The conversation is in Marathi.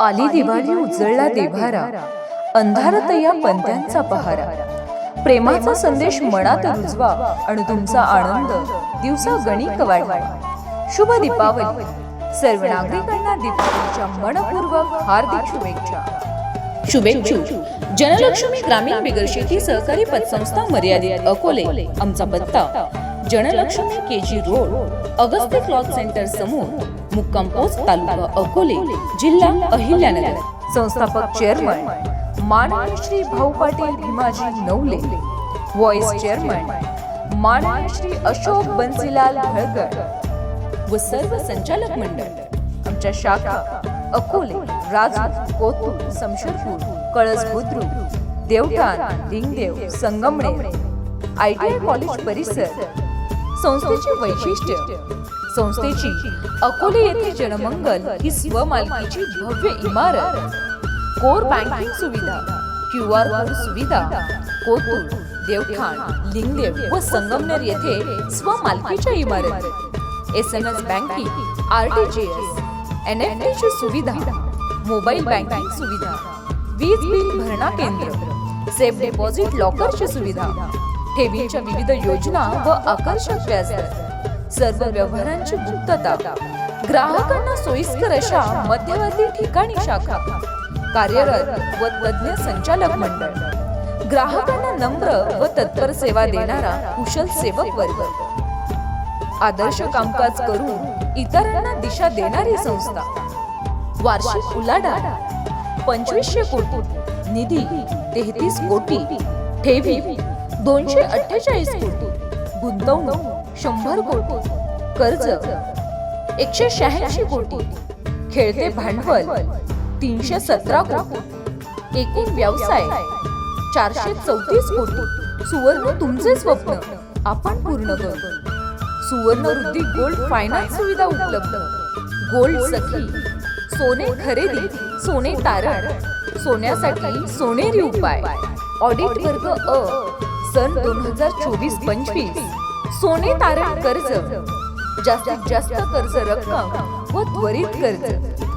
आली दिवाळी उजळला देभारा अंधारत या पंत्यांचा पहारा. प्रेमाचा संदेश मनात रुजवा आणि तुमचा आनंद दिवसा गणिक वाढवा शुभ दीपावली. सर्व नागरिकांना दीपावलीच्या मनपूर्वक हार्दिक शुभेच्छा. शुभेच्छुक जनलक्ष्मी ग्रामीण बिगर शेती सहकारी पतसंस्था मर्यादित अकोले. आमचा पत्ता. Janalakshmi K G road Agastya cloth centre समोर मुक्काम पोस्ट तालुका अकोले जिल्हा अहिल्यानगर. संस्थापक चेअरमन माननीय श्री भाऊ पाटील भीमाजी नवले. व्हॉइस चेअरमन माननीय श्री अशोक बन्सीलाल भळकर. व सर्व संचालक मंडळ आमच्या शाखा Akole Raju Kothu Samsherpur Kalas Budruk Devthan Lingdev Sangamane I T I college परिसर संस्थेचे वैशिष्ट्य. संस्थेची अकोले येथे जनमंगल ही स्वमालकीची भव्य इमारत. कोर बँकिंग सुविधा क्यू आर कोड सुविधा कोथरूड देवठाण लिंगदेव व संगमनेर येथे स्वमालकीच्या इमारत. S M S banking R T G S N F ची सुविधा मोबाईल बँकिंग सुविधा वीज बिल भरणा केंद्र सेफ डिपॉझिट लॉकरची सुविधा ठेवींच्या विविध योजना व आकर्षक व्याजदर सर्व व्यवहारांची मुक्तता. ग्राहकांना सोयीस्कर अशा मध्यवर्ती ठिकाणी शाखा. कार्यरत व तज्ञ संचालक मंडळ. ग्राहकांना नम्र व तत्पर सेवा देणारा कुशल सेवक वर्ग. आदर्श कामकाज करून इतरांना दिशा देणारी संस्था. वार्षिक उलाढाल. पंचवीसशे कोटी. निधी तेहतीस कोटी. ठेवी. दोनशे अठ्ठेचाळीस कोटी. गुंतवणूक शंभर कोटी. कर्ज एकशे शहाऐंशी कोटी. खेळते भांडवल तीनशे सतरा कोटी. एकूण व्यवसाय चारशे चौतीस कोटी. सुवर्ण तुमचे स्वप्न आपण पूर्ण करू. सुवर्ण वृद्धी गोल्ड फायनान्स सुविधा उपलब्ध. गोल्ड सखी सोने खरेदी सोने तारण. सोन्यासाठी सोनेरी उपाय. ऑडिट वर्ग अ सन दोन हजार चोवीस पंचवीस. सोने तारण कर्ज. जास्तीत जास्त कर्ज रक्कम व त्वरित कर्ज.